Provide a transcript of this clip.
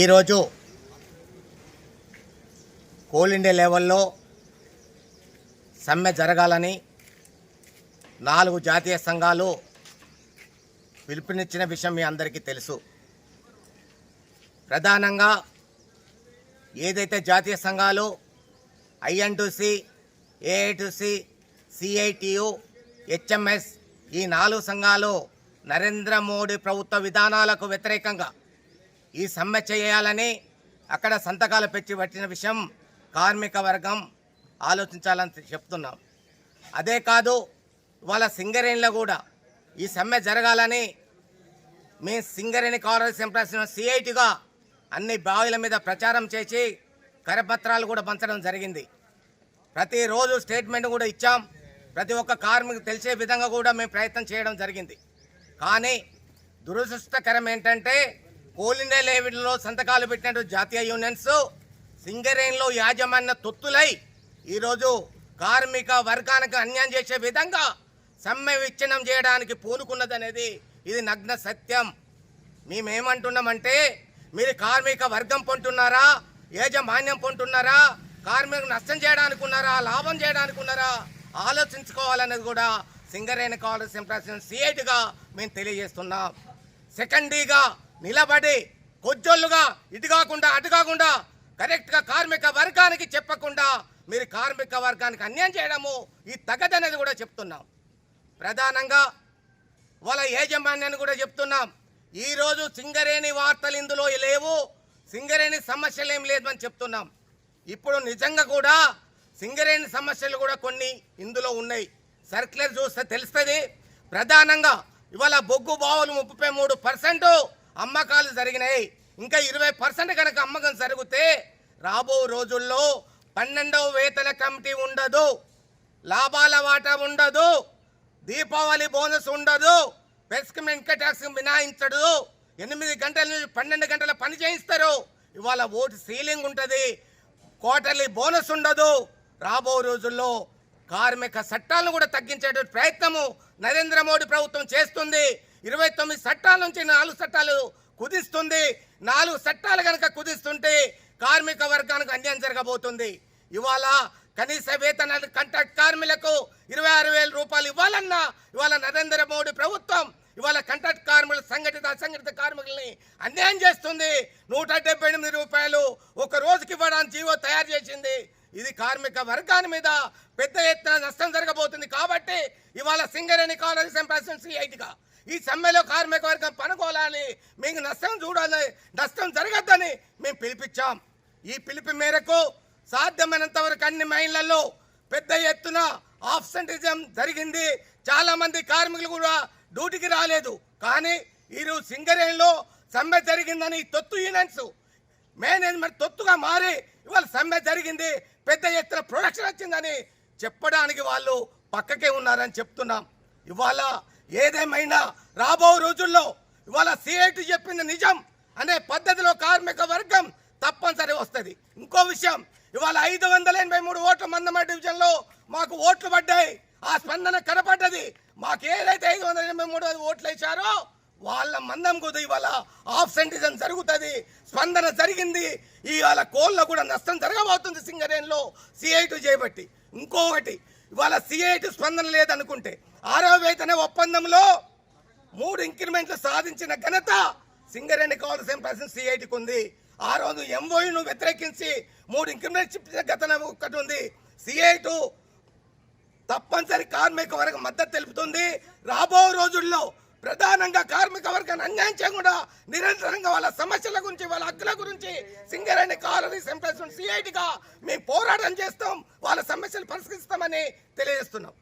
ఈరోజు coal India లెవెల్లో సమ్మె జరగాలని నాలుగు జాతీయ సంఘాలు పిలుపునిచ్చిన విషయం మీ అందరికీ తెలుసు. ప్రధానంగా ఏదైతే జాతీయ సంఘాలు ఐఎన్టీసీ ఏఐటీసీ సిఐటియు హెచ్ఎంఎస్ ఈ నాలుగు సంఘాలు నరేంద్ర మోడీ ప్రభుత్వ విధానాలకు వ్యతిరేకంగా ఈ సమ్మె చేయాలని అక్కడ సంతకాలు పెట్టి పట్టిన విషయం కార్మిక వర్గం ఆలోచించాలని చెప్తున్నాం. అదే కాదు వాళ్ళ సింగరేణిలో కూడా ఈ సమ్మె జరగాలని మీ సింగరేణి కాంగ్రెస్ ఎంప్లాయీస్ సిఐటిగా అన్ని బావిల మీద ప్రచారం చేసి కరపత్రాలు కూడా పంచడం జరిగింది. ప్రతిరోజు స్టేట్మెంట్ కూడా ఇచ్చాం. ప్రతి ఒక్క కార్మికు తెలిసే విధంగా కూడా మేము ప్రయత్నం చేయడం జరిగింది. కానీ దురదృష్టకరం ఏంటంటే కోలిండే లేవిలో సంతకాలు పెట్టినట్టు జాతీయ యూనియన్స్ సింగరేణిలో యాజమాన్య తొత్తులై ఈరోజు కార్మిక వర్గానికి అన్యాయం చేసే విధంగా సమ్మె విచ్ఛిన్నం చేయడానికి పూనుకున్నదనేది ఇది నగ్న సత్యం. మేమేమంటున్నామంటే మీరు కార్మిక వర్గం పొంటున్నారా యాజమాన్యం పొంటున్నారా కార్మికులు నష్టం చేయడానికి ఉన్నారా లాభం చేయడానికి ఉన్నారా ఆలోచించుకోవాలనేది కూడా సింగరేణి కాలేజ్ ఎంప్లాయీస్ సిఐటిగా మేము తెలియజేస్తున్నాం. సెకండీగా నిలబడి కొజ్జోళ్ళుగా ఇటు కాకుండా అటు కాకుండా కరెక్ట్గా కార్మిక వర్గానికి చెప్పకుండా మీరు కార్మిక వర్గానికి అన్యాయం చేయడము ఈ తగదనేది కూడా చెప్తున్నాం. ప్రధానంగా వాళ్ళ యాజమాన్యాన్ని కూడా చెప్తున్నాం. ఈరోజు సింగరేణి వార్తలు ఇందులో లేవు సింగరేణి సమస్యలు ఏం లేదని చెప్తున్నాం. ఇప్పుడు నిజంగా కూడా సింగరేణి సమస్యలు కూడా కొన్ని ఇందులో ఉన్నాయి. సర్క్యులర్ చూస్తే తెలుస్తుంది. ప్రధానంగా ఇవాళ బొగ్గు బావులు ముప్పై మూడు పర్సెంటు అమ్మకాలు జరిగినాయి. ఇంకా ఇరవై పర్సెంట్ కనుక అమ్మకం జరిగితే రాబో రోజుల్లో పన్నెండవ వేతన కమిటీ ఉండదు. లాభాల వాటా ఉండదు. దీపావళి బోనస్ ఉండదు. పెస్కమ్ ఇన్కమ్ ట్యాక్స్ మినాయించడు. ఎనిమిది గంటల నుంచి పన్నెండు గంటల పని చేయిస్తారు. ఇవాళ ఓటు సీలింగ్ ఉంటుంది. క్వార్టర్లీ బోనస్ ఉండదు. రాబో రోజుల్లో కార్మిక చట్టాలను కూడా తగ్గించేటువంటి ప్రయత్నము నరేంద్ర మోడీ ప్రభుత్వం చేస్తుంది. ఇరవై తొమ్మిది చట్టాల నుంచి నాలుగు చట్టాలు కుదిస్తుంది. నాలుగు చట్టాలు కనుక కుదిస్తుంటే కార్మిక వర్గానికి అన్యాయం జరగబోతుంది. ఇవాళ కనీస వేతనాలు కంట్రాక్ట్ కార్మికులకు ఇరవై ఆరు వేల రూపాయలు ఇవ్వాలన్నా ఇవాళ నరేంద్ర మోడీ ప్రభుత్వం ఇవాళ కంట్రాక్ట్ కార్మికులు సంఘటిత అసంఘటిత కార్మికుల్ని అన్యాయం చేస్తుంది. నూట డెబ్బై ఎనిమిది రూపాయలు ఒక రోజుకి ఇవ్వడానికి జీవో తయారు చేసింది. ఇది కార్మిక వర్గాన్ని మీద పెద్ద ఎత్తున నష్టం జరగబోతుంది కాబట్టి ఇవాళ సింగరేణి కాలేజ్ ఎంప్లాయీస్ సిఐటిగా ఈ సమ్మెలో కార్మిక వర్గం పనుకోవాలని మీకు నష్టం చూడాలి నష్టం జరగద్దని మేము పిలిపించాం. ఈ పిలుపు మేరకు సాధ్యమైనంత వరకు అన్ని మైన్లలో పెద్ద ఎత్తున ఆబ్సెంటిజం జరిగింది. చాలామంది కార్మికులు కూడా డ్యూటీకి రాలేదు. కానీ ఈరోజు సింగరేణిలో సమ్మె జరిగిందని తొత్తు యూనియన్స్ మేనేజ్మెంట్ తొత్తుగా మారి ఇవాళ సమ్మె జరిగింది. పెద్ద ఎత్తున ప్రొడక్షన్ వచ్చిందని చెప్పడానికి వాళ్ళు పక్కకే ఉన్నారని చెప్తున్నాం. ఇవాళ ఏదేమైనా రాబో రోజుల్లో ఇవాళ సిఐటి చెప్పింది నిజం అనే పద్ధతిలో కార్మిక వర్గం తప్పనిసరి వస్తుంది. ఇంకో విషయం ఇవాళ ఐదు వందల ఎనభై మూడు ఓట్ల మందమ డివిజన్లో మాకు ఓట్లు పడ్డాయి. ఆ స్పందన కనపడ్డది. మాకు ఏదైతే ఐదు వందల ఎనభై మూడు ఓట్లు వేశారో వాళ్ళ మందం కుదు ఇవాళ ఆబ్సెంటిజం జరుగుతుంది. స్పందన జరిగింది. ఇవాళ కోళ్ళ కూడా నష్టం జరగబోతుంది సింగరేణిలో. సిఐటి చేయబట్టి. ఇంకొకటి ఇవాళ సిఐటి స్పందన లేదనుకుంటే ఆరో వేతన ఒప్పందంలో మూడు ఇంక్రిమెంట్లు సాధించిన ఘనత సింగరేణి కావాల్సిన ప్రశ్న సిఐటికి ఉంది. ఆ రోజు ఎంఓయూను వ్యతిరేకించి మూడు ఇంక్రిమెంట్ చెప్పిన గత ఒకటి ఉంది. సిఐటు తప్పనిసరి కార్మిక వర్గం మద్దతు తెలుపుతుంది. రాబో రోజుల్లో ప్రధానంగా కార్మిక వర్గాన్ని అన్యాయం చేయకుండా నిరంతరంగా వాళ్ళ సమస్యల గురించి వాళ్ళ హక్కుల గురించి సింగరేణి కాలనీస్ ఎంప్లాయ్మెంట్ సిఐటిగా మేము పోరాటం చేస్తాం వాళ్ళ సమస్యలు పరిష్కరిస్తామని తెలియజేస్తున్నాం.